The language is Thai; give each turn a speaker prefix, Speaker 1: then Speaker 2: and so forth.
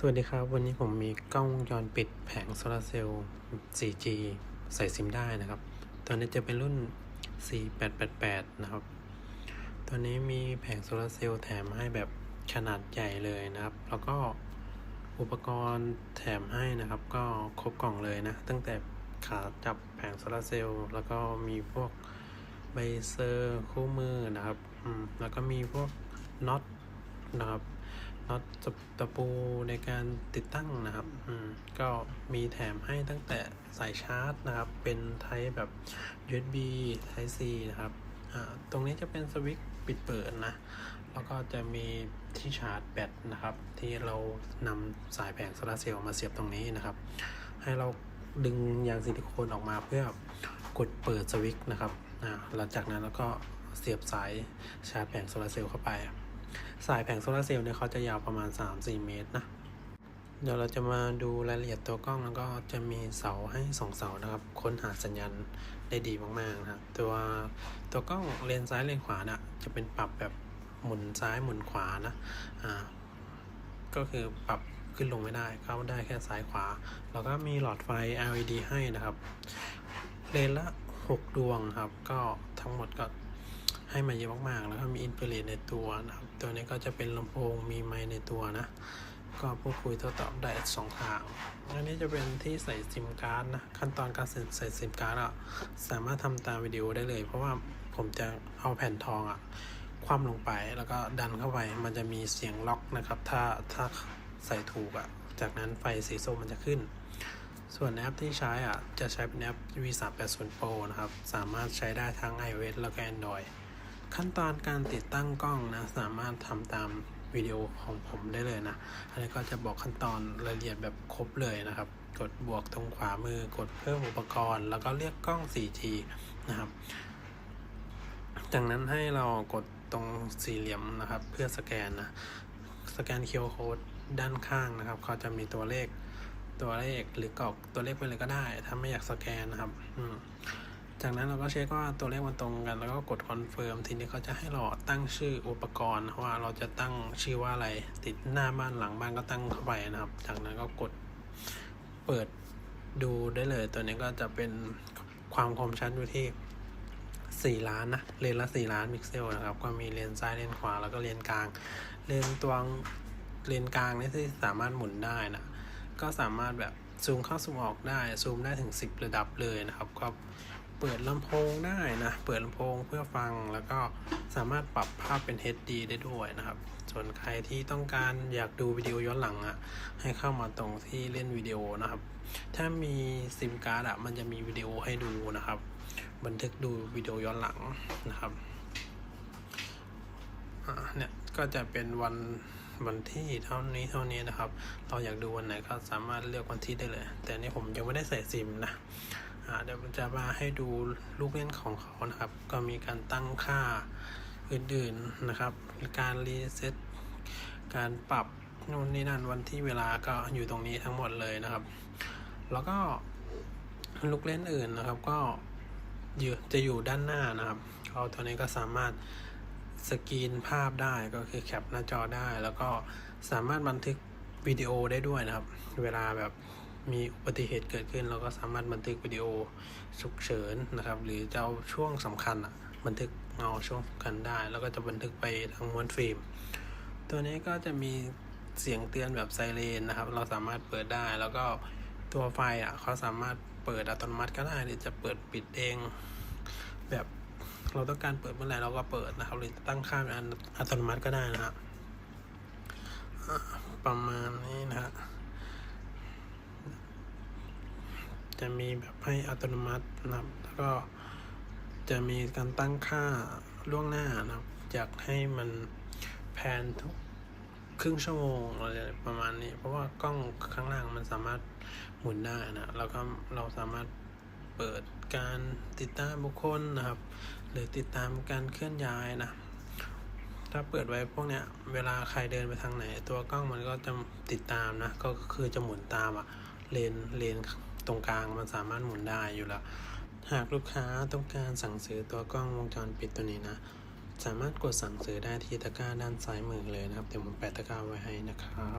Speaker 1: สวัสดีครับ วันนี้ผมมีกล้องวงจรปิดแผงโซลาร์เซลล์ 4G ใส่ซิมได้นะครับตัวนี้จะเป็นรุ่น 4888 นะครับ ตัวนี้มีแผงโซลาร์เซลล์แถมให้แบบขนาดใหญ่เลยนะครับ แล้วก็อุปกรณ์แถมให้นะครับ ก็ครบกล่องเลยนะ ตั้งแต่ขาจับแผงโซลาร์เซลล์ แล้วก็มีพวกใบเซอร์คู่มือนะครับ แล้วก็มีพวกน็อต นะครับน็อตตะปูในการติดตั้งนะครับอืมก็มีแถมให้ตั้งแต่สายชาร์จนะครับ เป็นไทป์แบบ USB Type C นะครับอ่าตรงนี้จะเป็นสวิตช์ปิดเปิดนะ แล้วก็จะมีที่ชาร์จแบตนะครับ ที่เรานำสายแผงโซลาเซลล์มาเสียบตรงนี้นะครับ ให้เราดึงยางซิลิโคนออกมาเพื่อกดเปิดสวิตช์นะครับอ่าหลังจากนั้นเราก็เสียบสายชาร์จแผงโซลาเซลล์เข้าไป สายแผงโซลาร์เซลล์เนี่ยเขาจะยาวประมาณ 3-4 เมตรนะ เดี๋ยวเราจะมาดูรายละเอียดตัวกล้องแล้วก็จะมีเสาให้ 2 เสานะครับ ค้นหาสัญญาณได้ดีมากๆนะครับ ตัวตัวกล้องเลนซ้ายเลนขวานะ่ะจะเป็นปรับแบบหมุนซ้ายหมุนขวานะ อ่า ก็คือปรับขึ้นลงไม่ได้เข้าได้แค่ซ้ายขวา แล้วก็มีหลอดไฟ LED ให้นะครับ เลนละ 6 ดวงครับ ก็ทั้งหมดก็ ให้มาเยอะมากๆ แล้วก็มีอินเ r อร์เในตัวนะครับ ตัวนี้ก็จะเป็นลำโพงมีไมค์ในตัวนะ ก็พูดคุยโต้ตอบได้สองทางอันนี้จะเป็นที่ใส่ซิมการ์ดนะ ขั้นตอนการใส่ซิมการ์ดอะสามารถทำตามวิดีโอได้เลย เพราะว่าผมจะเอาแผ่นทองอะคว่ำลงไปแล้วก็ดันเข้าไปมันจะมีเสียงล็อกนะครับ ถ้าถ้าใส่ถูกอะจากนั้นไฟสีส้มมันจะขึ้นส่วนแอปที่ใช้อะ จะใช้เป็นแอป V380 Pro นะครับ สามารถใช้ได้ทั้ง iOS แล้วก็ Android ขั้นตอนการติดตั้งกล้องนะ สามารถทำตามวิดีโอของผมได้เลยนะ อันนี้ก็จะบอกขั้นตอนรายละเอียดแบบครบเลยนะครับ กดบวกตรงขวามือ กดเพิ่มอุปกรณ์ แล้วก็เรียกกล้อง 4G นะครับ จากนั้นให้เรากดตรงสี่เหลี่ยมนะครับ เพื่อสแกนนะ สแกน QR Code ด้านข้างนะครับ เขาจะมีตัวเลขตัวเลขหรือกรอกตัวเลขไปเลยก็ได้ ถ้าไม่อยากสแกนนะครับ อืม จากนั้นเราก็เช็คว่าตัวเลขมันตรงกัน แล้วก็กดคอนเฟิร์มทีนี้เขาจะให้เราตั้งชื่ออุปกรณ์ว่าเราจะตั้งชื่อว่าอะไร ติดหน้าบ้านหลังบ้านก็ตั้งเข้าไปนะครับ จากนั้นก็กดเปิดดูได้เลย ตัวนี้ก็จะเป็นความคมชัดอยู่ที่ 4 ล้านนะเลนละ 4 ล้านพิกเซลนะครับ ก็มีเลนซ้ายเลนขวาแล้วก็เลนกลาง เลนตัวเลนกลางนี่ที่สามารถหมุนได้นะก็สามารถแบบซูมเข้าซูมออกได้ซูมได้ถึง 10 ระดับเลยนะครับก็ เปิดลำโพงได้นะ เปิดลำโพงเพื่อฟังแล้วก็สามารถปรับภาพเป็น HD ได้ด้วยนะครับ ส่วนใครที่ต้องการอยากดูวิดีโอย้อนหลังอะ ให้เข้ามาตรงที่เล่นวิดีโอนะครับ ถ้ามีซิมการ์ดอะมันจะมีวิดีโอให้ดูนะครับ บันทึกดูวิดีโอย้อนหลังนะครับอ่าเนี่ยก็จะเป็นวันวันที่เท่านี้เท่านี้นะครับ เราอยากดูวันไหนก็สามารถเลือกวันที่ได้เลย แต่นี่ผมยังไม่ได้ใส่ซิมนะ เดี๋ยวจะมาให้ดูลูกเล่นของเขานะครับ ก็มีการตั้งค่าอื่นๆนะครับ การรีเซ็ตการปรับนู่นนี่นั่นวันที่เวลาก็อยู่ตรงนี้ทั้งหมดเลยนะครับ แล้วก็ลูกเล่นอื่นนะครับก็จะอยู่ด้านหน้านะครับเขาตัวนี้ก็สามารถสกรีนภาพได้ก็คือแคปหน้าจอได้ แล้วก็สามารถบันทึกวิดีโอได้ด้วยนะครับ เวลาแบบ มีอุบัติเหตุเกิดขึ้น เราก็สามารถบันทึกวิดีโอฉุกเฉินนะครับ หรือจะเอาช่วงสำคัญอะบันทึกเอาช่วงสำคัญได้ แล้วก็จะบันทึกไปทางม้วนฟิล์มตัวนี้ก็จะมีเสียงเตือนแบบไซเรนนะครับ เราสามารถเปิดได้แล้วก็ตัวไฟอะเขาสามารถเปิดอัตโนมัติก็ได้หรือจะเปิดปิดเอง แบบเราต้องการเปิดเมื่อไหร่เราก็เปิดนะครับ หรือตั้งค่าเป็นอัตโนมัติก็ได้นะครับประมาณนี้นะฮะ จะมีแบบให้อัตโนมัตินะครับ แล้วก็จะมีการตั้งค่าล่วงหน้านะครับ อยากให้มันแพนทุกครึ่งชั่วโมงอะไรประมาณนี้ เพราะว่ากล้องข้างล่างมันสามารถหมุนได้นะแล้วก็เราสามารถเปิดการติดตามบุคคลนะครับ หรือติดตามการเคลื่อนย้ายนะถ้าเปิดไว้พวกเนี้ยเวลาใครเดินไปทางไหน ตัวกล้องมันก็จะติดตามนะ ก็คือจะหมุนตามอะเลนเลน ตรงกลางมันสามารถหมุนได้อยู่แล้ว หากลูกค้าต้องการสั่งซื้อตัวกล้องวงจรปิดตัวนี้นะ สามารถกดสั่งซื้อได้ที่ตะกร้าด้านซ้ายมือเลยนะครับ เดี๋ยวผมแปะตะกร้าไว้ให้นะครับ